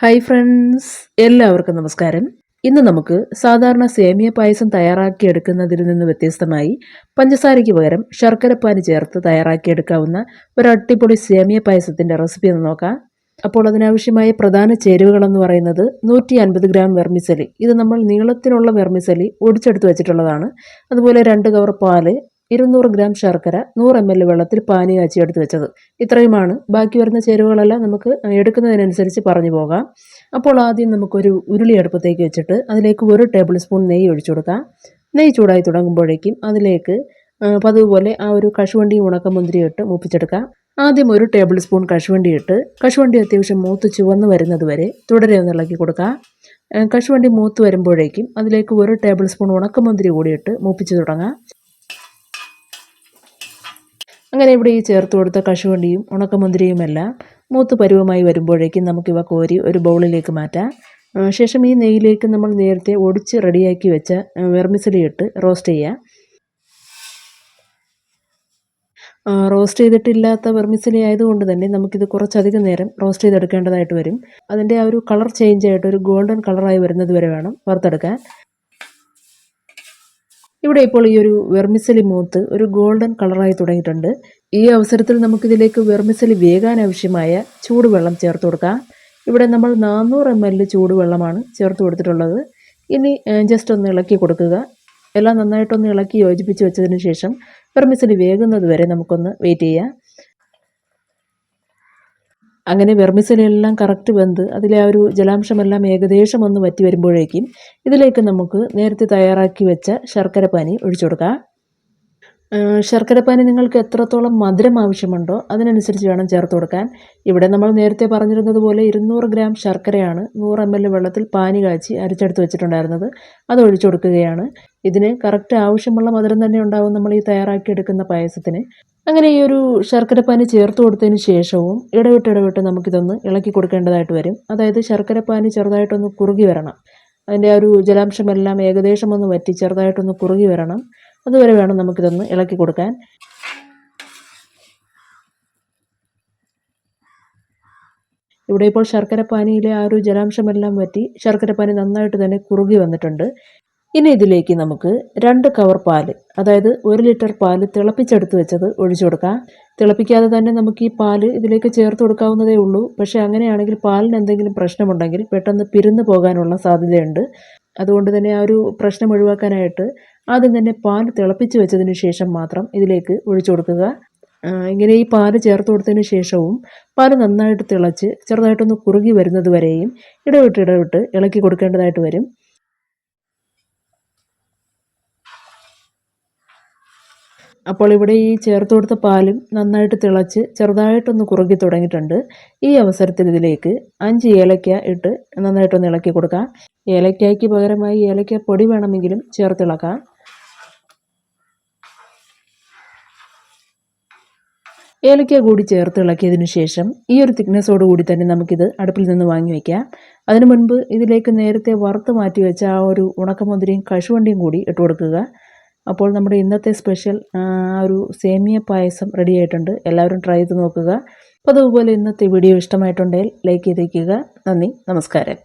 Hi friends എല്ലാവർക്കും നമസ്കാരം. ഇന്ന് നമുക്ക് സാധാരണ സേമിയ പായസം തയ്യാറാക്കിയെടുക്കുന്നതിൽ നിന്ന് വ്യത്യസ്തമായി പഞ്ചസാരയ്ക്ക് പകരം ശർക്കരപ്പാനി ചേർത്ത് തയ്യാറാക്കിയെടുക്കാവുന്ന ഒരു അടിപൊളി സേമിയ പായസത്തിന്റെ റെസിപ്പി ഒന്ന് നോക്കാം. അപ്പോൾ അതിനാവശ്യമായ പ്രധാന ചേരുവകളെന്ന് പറയുന്നത് നൂറ്റി അൻപത് ഗ്രാം വെർമിസലി. ഇത് നമ്മൾ നീളത്തിനുള്ള വെർമിസലി ഒടിച്ചെടുത്ത് വെച്ചിട്ടുള്ളതാണ്. അതുപോലെ രണ്ട് കവർ പാൽ ഇരുന്നൂറ് ഗ്രാം ശർക്കര നൂറ് എം എൽ വെള്ളത്തിൽ പാനി കാച്ചി എടുത്ത് വെച്ചത്. ഇത്രയുമാണ്. ബാക്കി വരുന്ന ചേരുവകളെല്ലാം നമുക്ക് എടുക്കുന്നതിനനുസരിച്ച് പറഞ്ഞു പോകാം. അപ്പോൾ ആദ്യം നമുക്കൊരു ഉരുളി അടുപ്പത്തേക്ക് വെച്ചിട്ട് അതിലേക്ക് ഒരു ടേബിൾ സ്പൂൺ നെയ്യ് ഒഴിച്ചു കൊടുക്കാം. നെയ്യ് ചൂടായി തുടങ്ങുമ്പോഴേക്കും അതിലേക്ക് പതുപോലെ ആ ഒരു കശുവണ്ടി ഉണക്കമുന്തിരി ഇട്ട് മൂപ്പിച്ചെടുക്കാം. ആദ്യം ഒരു ടേബിൾ സ്പൂൺ കശുവണ്ടി ഇട്ട് കശുവണ്ടി അത്യാവശ്യം മൂത്ത് ചുവന്ന് വരുന്നത് വരെ തുടരെ ഒന്ന് ഇളക്കി കൊടുക്കുക കശുവണ്ടി മൂത്ത് വരുമ്പോഴേക്കും അതിലേക്ക് ഒരു ടേബിൾ സ്പൂൺ ഉണക്കമുന്തിരി കൂടി ഇട്ട് മൂപ്പിച്ച് തുടങ്ങാം. അങ്ങനെ ഇവിടെ ഈ ചേർത്ത് കൊടുത്ത കശുവണ്ടിയും ഉണക്കമുന്തിരിയുമെല്ലാം മൂത്ത് പരുവമായി വരുമ്പോഴേക്കും നമുക്കിവ കോരി ഒരു ബൗളിലേക്ക് മാറ്റാം. ശേഷം ഈ നെയ്യിലേക്ക് നമ്മൾ നേരത്തെ ഒടിച്ച് റെഡിയാക്കി വെച്ച വെർമിസലി ഇട്ട് റോസ്റ്റ് ചെയ്യാം. റോസ്റ്റ് ചെയ്തിട്ടില്ലാത്ത വെർമിസലി ആയതുകൊണ്ട് തന്നെ നമുക്കിത് കുറച്ചധികം നേരം റോസ്റ്റ് ചെയ്തെടുക്കേണ്ടതായിട്ട് വരും. അതിന്റെ ആ ഒരു കളർ ചേഞ്ച് ആയിട്ട് ഒരു ഗോൾഡൻ കളറായി വരുന്നത് വരെ വേണം വറുത്തെടുക്കാൻ. ഇവിടെ ഇപ്പോൾ ഈ ഒരു വെർമിസലി മൂത്ത് ഒരു ഗോൾഡൻ കളറായി തുടങ്ങിയിട്ടുണ്ട്. ഈ അവസരത്തിൽ നമുക്കിതിലേക്ക് വെർമിസലി വേകാൻ ആവശ്യമായ ചൂടുവെള്ളം ചേർത്ത് കൊടുക്കാം. ഇവിടെ നമ്മൾ നാനൂറ് എം എൽ ചൂടുവെള്ളമാണ് ചേർത്ത് കൊടുത്തിട്ടുള്ളത്. ഇനി ജസ്റ്റ് ഒന്ന് ഇളക്കി കൊടുക്കുക. എല്ലാം നന്നായിട്ടൊന്ന് ഇളക്കി യോജിപ്പിച്ച് വെച്ചതിന് ശേഷം വെർമിസലി വേകുന്നത് വരെ നമുക്കൊന്ന് വെയിറ്റ് ചെയ്യാം. അങ്ങനെ വെർമിസലെല്ലാം കറക്റ്റ് വെന്ത് അതിലെ ആ ഒരു ജലാംശമെല്ലാം ഏകദേശം ഒന്ന് വറ്റി വരുമ്പോഴേക്കും ഇതിലേക്ക് നമുക്ക് നേരത്തെ തയ്യാറാക്കി വെച്ച ശർക്കര പാനി ഒഴിച്ചു കൊടുക്കാം. ശർക്കരപ്പാനി നിങ്ങൾക്ക് എത്രത്തോളം മധുരം ആവശ്യമുണ്ടോ അതിനനുസരിച്ച് വേണം ചേർത്ത് കൊടുക്കാൻ. ഇവിടെ നമ്മൾ നേരത്തെ പറഞ്ഞിരുന്നത് പോലെ ഇരുന്നൂറ് ഗ്രാം ശർക്കരയാണ് നൂറ് എം എൽ വെള്ളത്തിൽ പാനി കാച്ചി അരിച്ചെടുത്ത് വെച്ചിട്ടുണ്ടായിരുന്നത്. അത് ഒഴിച്ചു കൊടുക്കുകയാണ്. ഇതിന് കറക്റ്റ് ആവശ്യമുള്ള മധുരം തന്നെ ഉണ്ടാവും നമ്മൾ ഈ തയ്യാറാക്കി എടുക്കുന്ന പായസത്തിന്. അങ്ങനെ ഈ ഒരു ശർക്കരപ്പാനി ചേർത്ത് കൊടുത്തതിന് ശേഷവും ഇടവിട്ട് ഇടവിട്ട് നമുക്കിതൊന്ന് ഇളക്കി കൊടുക്കേണ്ടതായിട്ട് വരും. അതായത് ശർക്കരപ്പാനി ചെറുതായിട്ടൊന്ന് കുറുകി വരണം. അതിന്റെ ആ ഒരു ജലാംശമെല്ലാം ഏകദേശം ഒന്ന് വറ്റി ചെറുതായിട്ടൊന്ന് കുറുകി വരണം. അതുവരെ വേണം നമുക്കിതൊന്ന് ഇളക്കി കൊടുക്കാൻ. ഇവിടെ ഇപ്പോൾ ശർക്കരപ്പാനിയിലെ ആ ഒരു ജലാംശമെല്ലാം വറ്റി ശർക്കരപ്പാനി നന്നായിട്ട് തന്നെ കുറുകി വന്നിട്ടുണ്ട്. ഇനി ഇതിലേക്ക് നമുക്ക് രണ്ട് കവർ പാൽ അതായത് ഒരു ലിറ്റർ പാൽ തിളപ്പിച്ചെടുത്ത് വെച്ചത് ഒഴിച്ചു കൊടുക്കാം. തിളപ്പിക്കാതെ തന്നെ നമുക്ക് ഈ പാൽ ഇതിലേക്ക് ചേർത്ത് കൊടുക്കാവുന്നതേ ഉള്ളൂ. പക്ഷേ അങ്ങനെയാണെങ്കിൽ പാലിന് എന്തെങ്കിലും പ്രശ്നമുണ്ടെങ്കിൽ പെട്ടെന്ന് പിരിന്നു പോകാനുള്ള സാധ്യതയുണ്ട്. അതുകൊണ്ട് തന്നെ ആ ഒരു പ്രശ്നം ഒഴിവാക്കാനായിട്ട് ആദ്യം തന്നെ പാൽ തിളപ്പിച്ച് വെച്ചതിന് ശേഷം മാത്രം ഇതിലേക്ക് ഒഴിച്ചു കൊടുക്കുക. ഇങ്ങനെ ഈ പാൽ ചേർത്ത് കൊടുത്തതിന് ശേഷവും പാൽ നന്നായിട്ട് തിളച്ച് ചെറുതായിട്ടൊന്ന് കുറുകി വരുന്നത് വരെയും ഇടവിട്ട് ഇടവിട്ട് ഇളക്കി കൊടുക്കേണ്ടതായിട്ട് വരും. അപ്പോൾ ഇവിടെ ഈ ചേർത്ത് കൊടുത്ത പാലും നന്നായിട്ട് തിളച്ച് ചെറുതായിട്ടൊന്ന് കുറുകി തുടങ്ങിയിട്ടുണ്ട്. ഈ അവസരത്തിൽ ഇതിലേക്ക് അഞ്ച് ഏലക്ക ഇട്ട് നന്നായിട്ടൊന്ന് ഇളക്കി കൊടുക്കാം. ഏലക്കായ്ക്ക് പകരമായി ഏലക്ക പൊടി വേണമെങ്കിലും ചേർത്തിളക്കാം ഏലക്ക കൂടി ചേർത്ത് ഇളക്കിയതിനു ശേഷം ഈ ഒരു തിക്നെസ്സോട് കൂടി തന്നെ നമുക്കിത് അടുപ്പിൽ നിന്ന് വാങ്ങി വയ്ക്കാം അതിനു മുൻപ് ഇതിലേക്ക് നേരത്തെ വറുത്ത് മാറ്റി വെച്ച ആ ഒരു ഉണക്കമുന്തിരിയും കശുവണ്ടിയും കൂടി ഇട്ട് കൊടുക്കുക. അപ്പോൾ നമ്മുടെ ഇന്നത്തെ സ്പെഷ്യൽ ഒരു സേമിയ പായസം റെഡി ആയിട്ടുണ്ട്. എല്ലാവരും ട്രൈ ചെയ്ത് നോക്കുക. അപ്പോൾ അതുപോലെ ഇന്നത്തെ വീഡിയോ ഇഷ്ടമായിട്ടുണ്ടെങ്കിൽ ലൈക്ക് ചെയ്തേക്കുക. നന്ദി നമസ്കാരം.